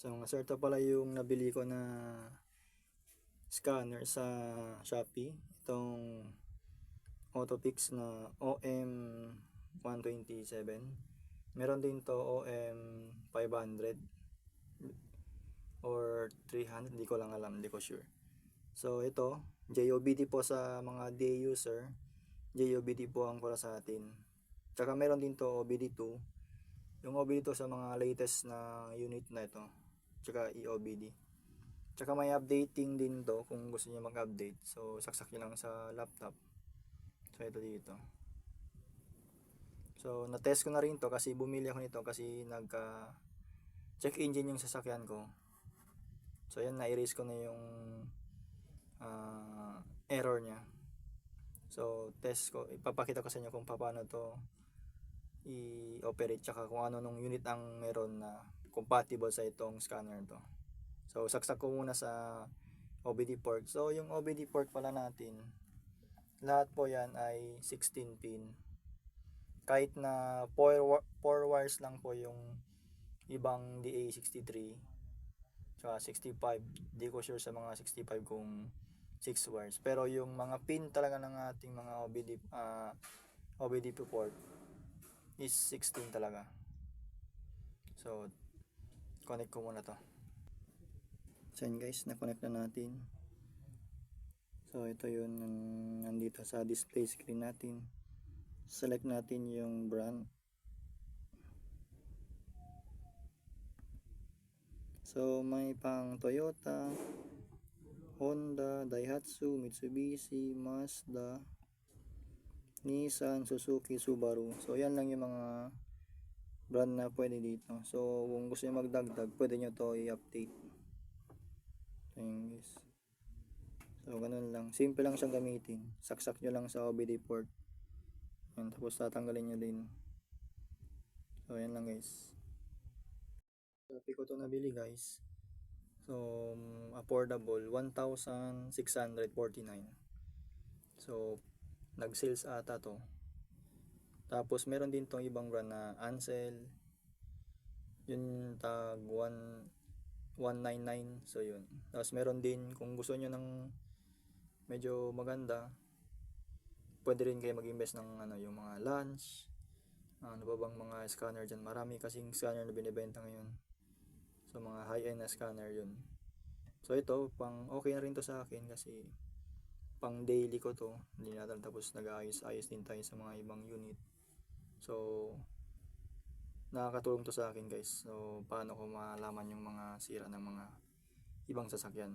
So ito pala yung nabili ko na scanner sa Shopee. Itong Autopix na OM127. Meron din to OM500 or 300, hindi ko lang alam, hindi ko sure. So ito, JOBD po sa mga day user. JOBD po ang para sa atin. Tsaka meron din to OBD2. Yung OBD2 sa mga latest na unit na ito. Tsaka EOBD. Tsaka may updating din to kung gusto niyo mag-update. So saksak niyo lang sa laptop. So ito dito. So na-test ko na rin to kasi bumili ako nito kasi nagka check engine yung sasakyan ko. So yan na-erase ko na yung ah, error niya. So test ko, ipapakita ko sa inyo kung paano to i-operate tsaka kung ano nung unit ang meron na compatible sa itong scanner to. So saksak ko muna sa OBD port. So yung OBD port pala natin, lahat po yan ay 16 pin. Kahit na 4 wires lang po yung ibang DA63 tsaka 65. Di ko sure sa mga 65 kung 6 wires. Pero yung mga pin talaga ng ating mga OBD ah OBD port is 16 talaga. So, connect ko muna to. So yun guys, na-connect na natin. So ito yun, nandito sa display screen natin. Select natin yung brand. So may pang Toyota, Honda, Daihatsu, Mitsubishi, Mazda, Nissan, Suzuki, Subaru. So yan lang yung mga brand na pwede dito. So kung gusto niyo magdagdag, pwede niyo to i-update. Ayun guys. So ganun lang. Simple lang siyang gamitin. Saksak nyo lang sa OBD port. Yan, tapos tatanggalin nyo din. So yan lang guys. Sabi ko to nabili guys. So um, affordable 1,649. So nag-sales ata to. Tapos meron din tong ibang brand na Ansel. Yun tag 1 199 so yun. Tapos meron din kung gusto nyo ng medyo maganda pwede rin kayo mag-invest ng ano yung mga lunch. Ano pa bang mga scanner dyan? Marami kasing scanner na binibenta ngayon. So mga high end na scanner yun. So ito pang okay na rin to sa akin kasi pang daily ko to. Hindi natin tapos nag-ayos-ayos din tayo sa mga ibang unit so nakakatulong to sa akin guys. So paano ko malaman yung mga sira ng mga ibang sasakyan